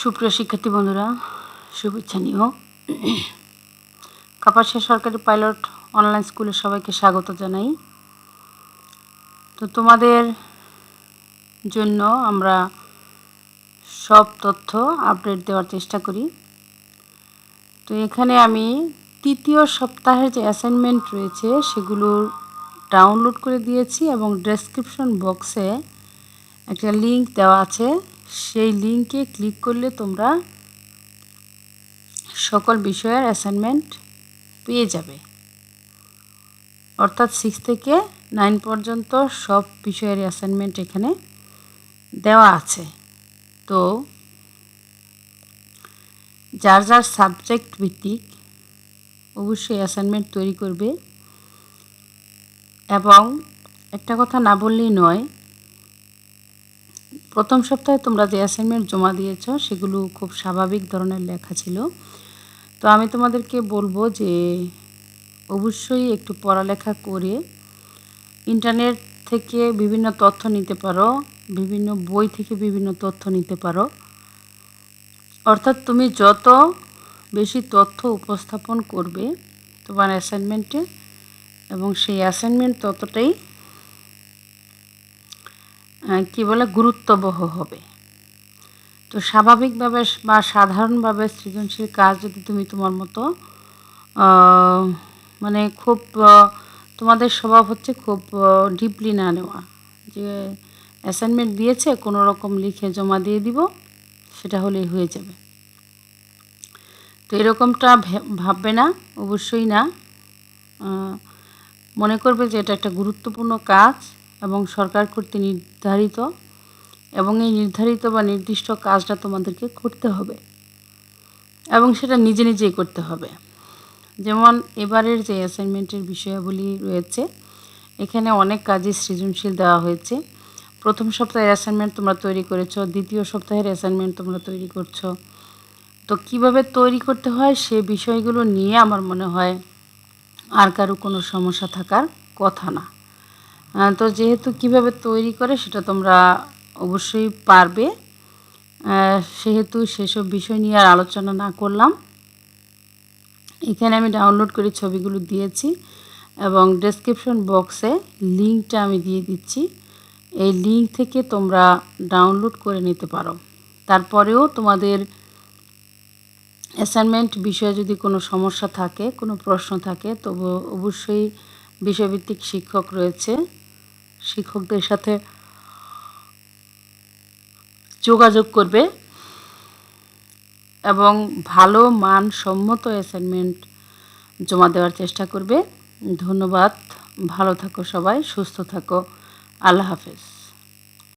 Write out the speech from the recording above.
সুপ্রিয় শিক্ষার্থী বন্ধুরা, শুভেচ্ছা নিও। কাপাসিয়া সরকারি পাইলট অনলাইন স্কুলে সবাইকে স্বাগত জানাই। তো তোমাদের জন্য আমরা সব তথ্য আপডেট দেওয়ার চেষ্টা করি। তো এখানে আমি তৃতীয় সপ্তাহের যে অ্যাসাইনমেন্ট রয়েছে, সেগুলো ডাউনলোড করে দিয়েছি এবং ডেসক্রিপশন বক্সে একটা লিংক দেওয়া আছে। সেই লিংকে ক্লিক করলে তোমরা সকল বিষয়ের অ্যাসাইনমেন্ট পেয়ে যাবে। অর্থাৎ সিক্স থেকে নাইন পর্যন্ত সব বিষয়ের অ্যাসাইনমেন্ট এখানে দেওয়া আছে। তো যার যার সাবজেক্ট ভিত্তিক অবশ্যই অ্যাসাইনমেন্ট তৈরি করবে। এবং একটা কথা না বললেই নয় প্রথম সপ্তাহে তোমরা যে অ্যাসাইনমেন্ট জমা দিয়েছ, সেগুলো খুব স্বাভাবিক ধরনের লেখা ছিল। তো আমি তোমাদেরকে বলব যে, অবশ্যই একটু পড়ালেখা করে ইন্টারনেট থেকে বিভিন্ন তথ্য নিতে পারো, বিভিন্ন বই থেকে বিভিন্ন তথ্য নিতে পারো। অর্থাৎ তুমি যত বেশি তথ্য উপস্থাপন করবে তোমার অ্যাসাইনমেন্টে এবং সেই অ্যাসাইনমেন্ট ততটাই কি বলে, গুরুত্ববহ হবে। তো স্বাভাবিকভাবে বা সাধারণভাবে সৃজনশীল কাজ যদি তুমি তোমার মতো মানে খুব তোমাদের স্বভাব হচ্ছে খুব ডিপলি না নেওয়া। যে অ্যাসাইনমেন্ট দিয়েছে, কোনো রকম লিখে জমা দিয়ে দিব, সেটা হলেই হয়ে যাবে। তো এরকমটা ভাববে না, অবশ্যই না। মনে করবে যে এটা একটা গুরুত্বপূর্ণ কাজ। এবং সরকার কর্তৃক নির্ধারিত এবং এই নির্ধারিত বা নির্দিষ্ট কাজটা তোমাদেরকে করতে হবে এবং সেটা নিজে নিজেই করতে হবে। যেমন এবারের যে অ্যাসাইনমেন্টের বিষয়াবলী রয়েছে, এখানে অনেক কাজই সৃজনশীল দেওয়া হয়েছে। প্রথম সপ্তাহের অ্যাসাইনমেন্ট তোমরা তৈরি করেছ, দ্বিতীয় সপ্তাহের অ্যাসাইনমেন্ট তোমরা তৈরি করছ। তো কীভাবে তৈরি করতে হয় সে বিষয়গুলো নিয়ে আমার মনে হয় আর কারও কোনো সমস্যা থাকার কথা না। তো যেহেতু কীভাবে তৈরি করে সেটা তোমরা অবশ্যই পারবে। সেহেতু সেসব বিষয় নিয়ে আর আলোচনা না করলাম। এখানে আমি ডাউনলোড করে ছবিগুলো দিয়েছি এবং ডেসক্রিপশন বক্সে লিঙ্কটা আমি দিয়ে দিচ্ছি। এই লিঙ্ক থেকে তোমরা ডাউনলোড করে নিতে পারো। তারপরেও তোমাদের অ্যাসাইনমেন্ট বিষয়ে যদি কোনো সমস্যা থাকে, কোনো প্রশ্ন থাকে, তবু অবশ্যই বিষয়ভিত্তিক শিক্ষক রয়েছে। শিক্ষকদের সাথে যোগাযোগ করবে এবং ভালো মানসম্মত অ্যাসাইনমেন্ট জমা দেওয়ার চেষ্টা করবে। ধন্যবাদ। ভালো থাকো সবাই, সুস্থ থাকো। আল্লাহ হাফেজ।